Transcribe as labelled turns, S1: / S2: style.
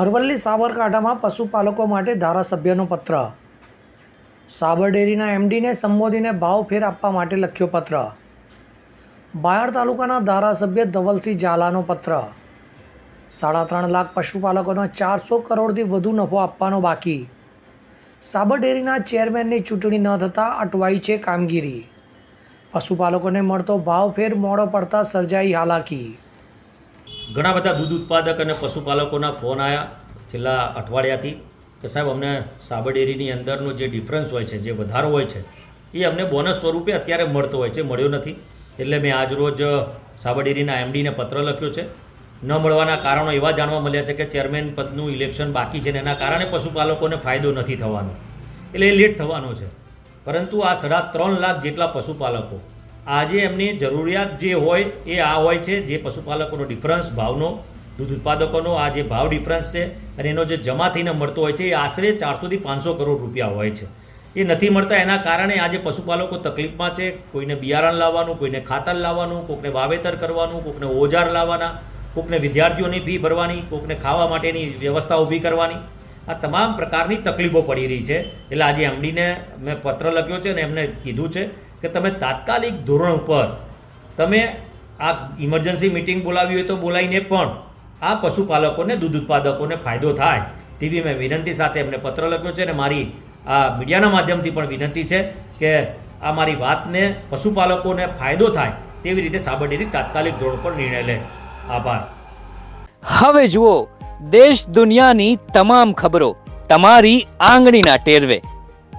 S1: અરવલ્લી સાબરકાંઠામાં પશુપાલકો માટે ધારાસભ્યનો પત્ર. સાબર ડેરીના એમડીને સંબોધીને ભાવફેર આપવા માટે લખ્યો પત્ર. બાયડ તાલુકાના ધારાસભ્ય ધવલસિંહ ઝાલાનો પત્ર. સાડા ત્રણ લાખ પશુપાલકોનો ચારસો કરોડથી વધુ નફો આપવાનો બાકી. સાબર ડેરીના ચેરમેનની ચૂંટણી ન થતાં અટવાઈ છે કામગીરી. પશુપાલકોને મળતો ભાવફેર મોડો પડતા સર્જાઈ હાલાકી.
S2: ઘણા બધા દૂધ ઉત્પાદક અને પશુપાલકોના ફોન આવ્યા છેલ્લા અઠવાડિયાથી કે સાહેબ, અમને સાબર ડેરીની અંદરનો જે ડિફરન્સ હોય છે, જે વધારો હોય છે, એ અમને બોનસ સ્વરૂપે અત્યારે મળતો હોય છે, મળ્યો નથી. એટલે મેં આજરોજ સાબર ડેરીના એમડીને પત્ર લખ્યો છે. ન મળવાના કારણો એવા જાણવા મળ્યા છે કે ચેરમેન પદનું ઇલેક્શન બાકી છે ને એના કારણે પશુપાલકોને ફાયદો નથી થવાનો. એટલે એ લેટ થવાનો છે. પરંતુ આ સાડા ત્રણ લાખ જેટલા પશુપાલકો આજે એમની જરૂરિયાત જે હોય એ આ હોય છે, જે પશુપાલકોનો ડિફરન્સ ભાવનો, દૂધ ઉત્પાદકોનો આ જે ભાવ ડિફરન્સ છે અને એનો જે જમા થઈને મળતો હોય છે, એ આશરે ચારસોથી પાંચસો કરોડ રૂપિયા હોય છે. એ નથી મળતા એના કારણે આજે પશુપાલકો તકલીફમાં છે, કોઈને બિયારણ લાવવાનું, કોઈને ખાતર લાવવાનું, કોકને વાવેતર કરવાનું, કોકને ઓજાર લાવવાના, કોકને વિદ્યાર્થીઓની ફી ભરવાની, કોકને ખાવા માટેની વ્યવસ્થા ઊભી કરવાની. આ તમામ પ્રકારની તકલીફો પડી રહી છે. એટલે આજે એમડીને મેં પત્ર લખ્યો છે અને એમને કીધું છે કે તમે તાત્કાલિક ધોરણ ઉપર તમે આ ઇમરજન્સી મિટિંગ બોલાવી હોય તો બોલાવીને પણ આ પશુપાલકોને, દૂધ ઉત્પાદકોને ફાયદો થાય તેવી મેં વિનંતી સાથે એમને પત્ર લખ્યો છે અને મારી આ મીડિયાના માધ્યમથી પણ વિનંતી છે કે આ મારી વાતને પશુપાલકોને ફાયદો થાય તેવી રીતે સાબરડેરી તાત્કાલિક ધોરણ પર નિર્ણય લે. આભાર.
S3: હવે જુઓ, દેશ દુનિયાની તમામ ખબરો તમારી આંગળીના ટેરવે.